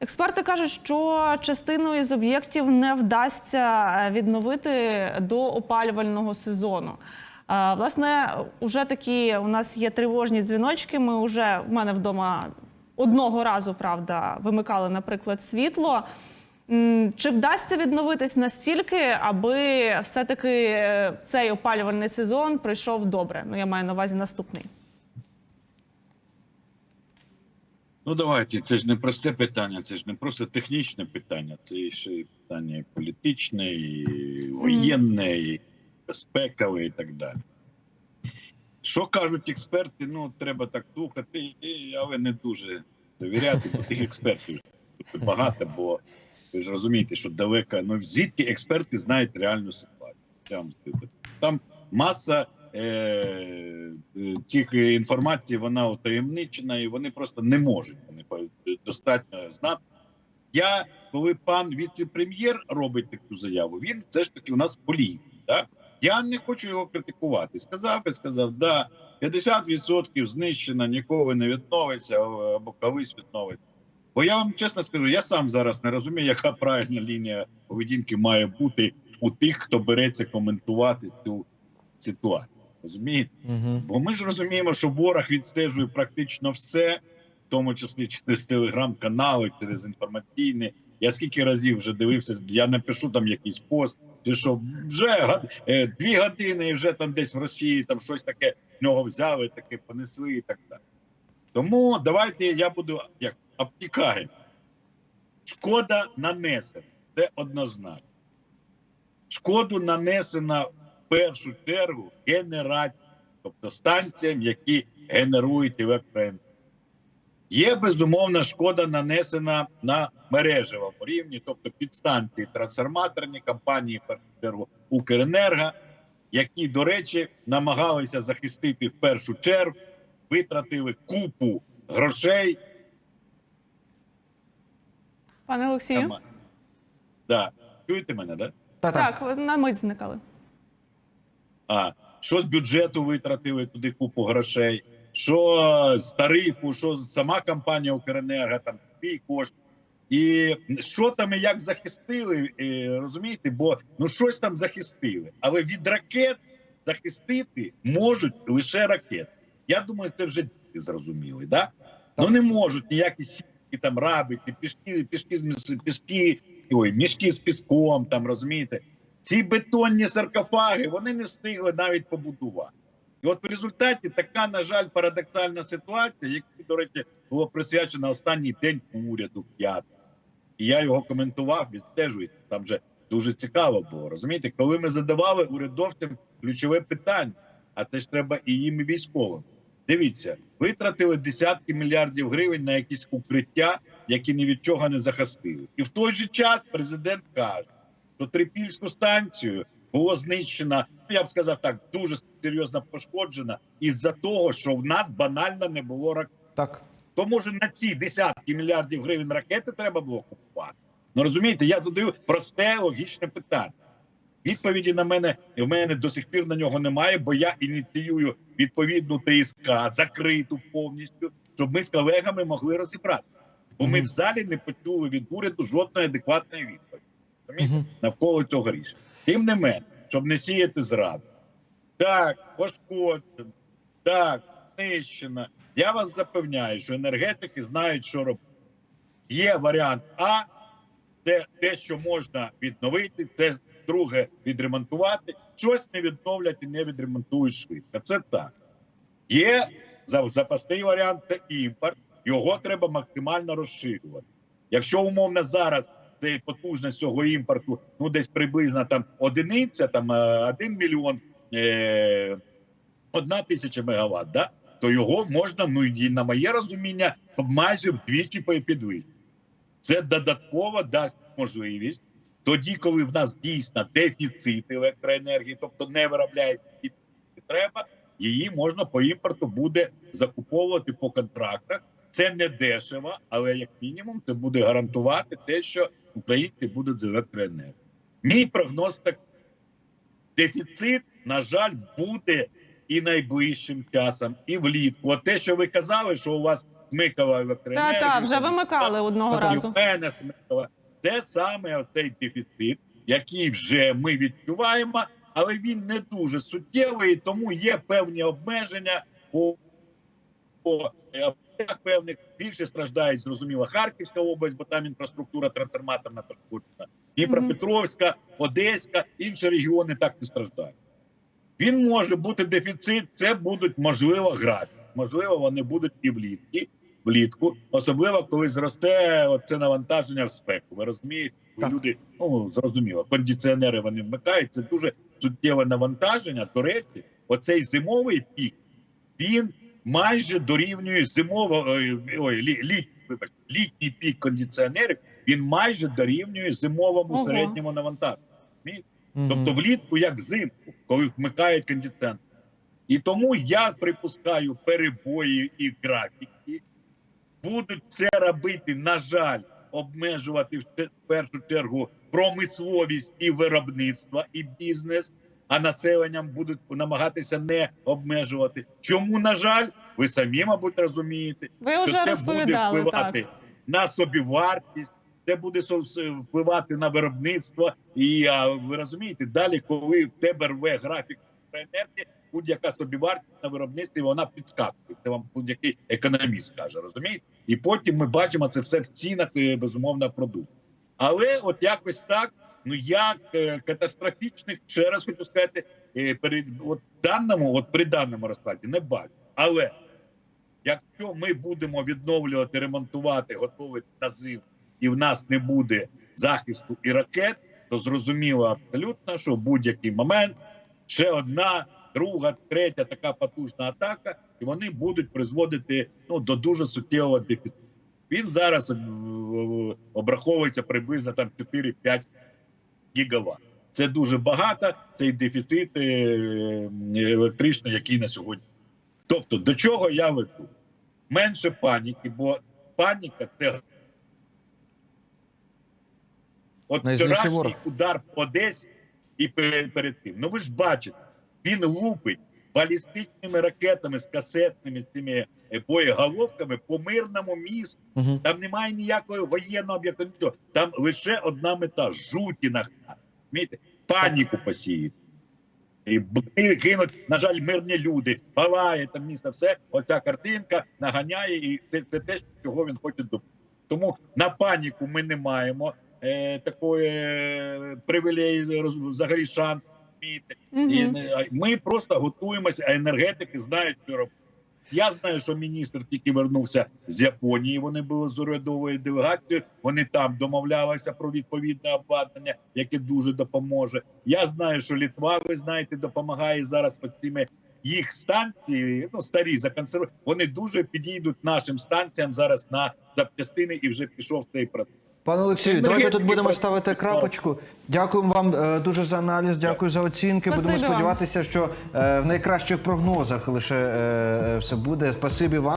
Експерти кажуть, що частину із об'єктів не вдасться е, відновити до опалювального сезону. Е, Власне, вже такі у нас є тривожні дзвіночки. Ми вже в мене вдома одного разу, правда, вимикали, наприклад, світло. Чи вдасться відновитись настільки, аби все-таки е, цей опалювальний сезон пройшов добре? Ну, я маю на увазі наступний. Ну давайте, це ж не просте питання, це ж не просто технічне питання, це ще й питання і політичне, і воєнне, і безпекове, і так далі. Що кажуть експерти? Ну, треба так слухати, але не дуже довіряти, бо тих експертів багато, бо ви ж розумієте, що далеко. Ну звідки експерти знають реальну ситуацію? Там маса е, е, цих інформацій, вона утаємничена, і вони просто не можуть вони достатньо знати. Я, коли пан віце-прем'єр робить таку заяву, він все ж таки у нас політик. Так? Я не хочу його критикувати. Сказав і сказав, да, 50% знищено, ніколи не відновиться або колись відновиться. Бо я вам чесно скажу, я сам зараз не розумію, яка правильна лінія поведінки має бути у тих, хто береться коментувати цю ситуацію. Розумієте? Угу. Бо ми ж розуміємо, що ворог відстежує практично все, в тому числі через телеграм-канали, через інформаційні. Я скільки разів вже дивився, я напишу там якийсь пост, чи що вже е, дві години і вже там десь в Росії там щось таке в нього взяли, таке понесли і так далі. Тому давайте я буду як обтікаємо. Шкода нанесена, це однозначно. Шкоду нанесена першу чергу генерації, тобто станціям, які генерують електроенергію. Є безумовна шкода нанесена на мережевому рівні, тобто підстанції трансформаторні компанії, першу чергу Укренерго, які, до речі, намагалися захистити в першу чергу, витратили купу грошей. Пане Олексію, да. Чуєте мене, да? Та, так. так, на мить зникали. А що з бюджету витратили туди купу грошей? Що з тарифу, що сама компанія Укренерго, там свій кошт. І що там і як захистили, е, розумієте? Бо ну щось там захистили. Але від ракет захистити можуть лише ракети. Я думаю, це вже діти зрозуміли, да? Ну не можуть ніякі сітки там рабити, пішки, пішки, з пішки, ой, мішки з піском, там розумієте. Ці бетонні саркофаги вони не встигли навіть побудувати. І от в результаті така, на жаль, парадоксальна ситуація, яка, до речі, було присвячено останній день уряду в п'ятий. І я його коментував, відстежуєте. Там вже дуже цікаво було. Розумієте, коли ми задавали урядовцям ключове питання, а це ж треба і їм, і військовим. Дивіться, витратили десятки мільярдів гривень на якісь укриття, які ні від чого не захистили. І в той же час президент каже, що Трипільську станцію було знищено, ну я б сказав так, дуже серйозно пошкоджена із-за того, що в нас банально не було ракет. так. То може на ці десятки мільярдів гривень ракети треба було купувати. Ну розумієте, я задаю просте логічне питання. Відповіді на мене в мене до сих пір на нього немає, бо я ініціюю відповідну ТСК, закриту повністю, щоб ми з колегами могли розібрати. Бо ми в залі не почули від уряду жодної адекватної відповіді. Розумієте? Навколо цього рішення. Тим не менше, щоб не сіяти зраду. Так, пошкоджено, так, знищено. Я вас запевняю, що енергетики знають, що робити. Є варіант А, це те, що можна відновити, це друге відремонтувати. Щось не відновлять і не відремонтують швидко. Це так. Є запасний варіант це імпорт. Його треба максимально розширювати. Якщо умовно зараз це потужність цього імпорту, ну десь приблизно там одиниця, там е, один мільйон, е, одна тисяча мегаватт, да? то його можна, ну і на моє розуміння, майже вдвічі підвищити. Це додатково дасть можливість тоді, коли в нас дійсно дефіцит електроенергії, тобто не виробляється треба, її можна по імпорту буде закуповувати по контрактах. Це не дешево, але як мінімум це буде гарантувати те, що українці будуть з електроенергією. Мій прогноз так: дефіцит, на жаль, буде і найближчим часом, і влітку. От те, що ви казали, що у вас Смикова електроенергію. Та та вже вимикали одного разу. в мене Смикова. Це саме оцей дефіцит, який вже ми відчуваємо, але він не дуже суттєвий, тому є певні обмеження по, по певних. Більше страждають, зрозуміло, Харківська область, бо там інфраструктура трансформаторна пошкоджена. Дніпропетровська, Одеська, інші регіони так не страждають. Він може бути дефіцит, це будуть можливо графік. Можливо, вони будуть і влітку, влітку, особливо коли зросте це навантаження в спеку. Ви розумієте, Так. люди ну зрозуміло, кондиціонери вони вмикають. Це дуже суттєве навантаження. До речі, оцей зимовий пік він майже дорівнює зимово ой, ой, лі, літ, вибачте, літній пік кондиціонерів. Він майже дорівнює зимовому Ого. середньому навантаженню. Тобто влітку, як взимку, коли вмикають кондиціонер. І тому я припускаю перебої і графіки будуть це робити, на жаль, обмежувати в першу чергу промисловість і виробництво, і бізнес, а населенням будуть намагатися не обмежувати. Чому, на жаль, ви самі, мабуть, розумієте, Ви що вже це буде впливати так. на собівартість, це буде впливати на виробництво. І а, ви розумієте, далі, коли в тебе рве графік енергії, будь-яка собівартість на виробництві вона підскакує. Це вам будь-який економіст каже, розумієте? І потім ми бачимо це все в цінах е, безумовно продуктів. Але от якось так. Ну як е, катастрофічних, ще раз хочу сказати, е, перед от даному, от при даному розкладі не бачу. Але якщо ми будемо відновлювати, ремонтувати, готувати на зиму, і в нас не буде захисту і ракет, то зрозуміло абсолютно, що в будь-який момент ще одна, друга, третя така потужна атака, і вони будуть призводити ну, до дуже суттєвого дефіциту. Він зараз е, обраховується приблизно там 4-5 гігаватт. Це дуже багато. Цей дефіцит е, електричний, який на сьогодні. Тобто, до чого я веду? Менше паніки, бо паніка це от вчорашній удар по Одесі і перед тим. Ну ви ж бачите, він лупить балістичними ракетами з касетними цими е, боєголовками по мирному місту. Мгм. Там немає ніякого воєнного об'єкту. Нічого. Там лише одна мета жуті нагнати. Розумієте? Паніку посіяти. І кинуть, на жаль, мирні люди, палає там місто, все. Оця картинка наганяє, і це, це те, чого він хоче добити. Тому на паніку ми не маємо е, такої е, привілеї взагалі шанс. Розумієте? І не- а ми просто готуємося, а енергетики знають, що робити. Я знаю, що міністр тільки вернувся з Японії. Вони були з урядовою делегацією. Вони там домовлялися про відповідне обладнання, яке дуже допоможе. Я знаю, що Літва, ви знаєте, допомагає зараз от цими їх станції. Ну старі законсервовані. Вони дуже підійдуть нашим станціям зараз на запчастини, і вже пішов цей процес. Пане Олексію, давайте тут будемо ставити крапочку. Дякуємо вам е, дуже за аналіз, дякую за оцінки. Спасибі Будемо сподіватися, що е, в найкращих прогнозах лише е, все буде. Спасибі вам.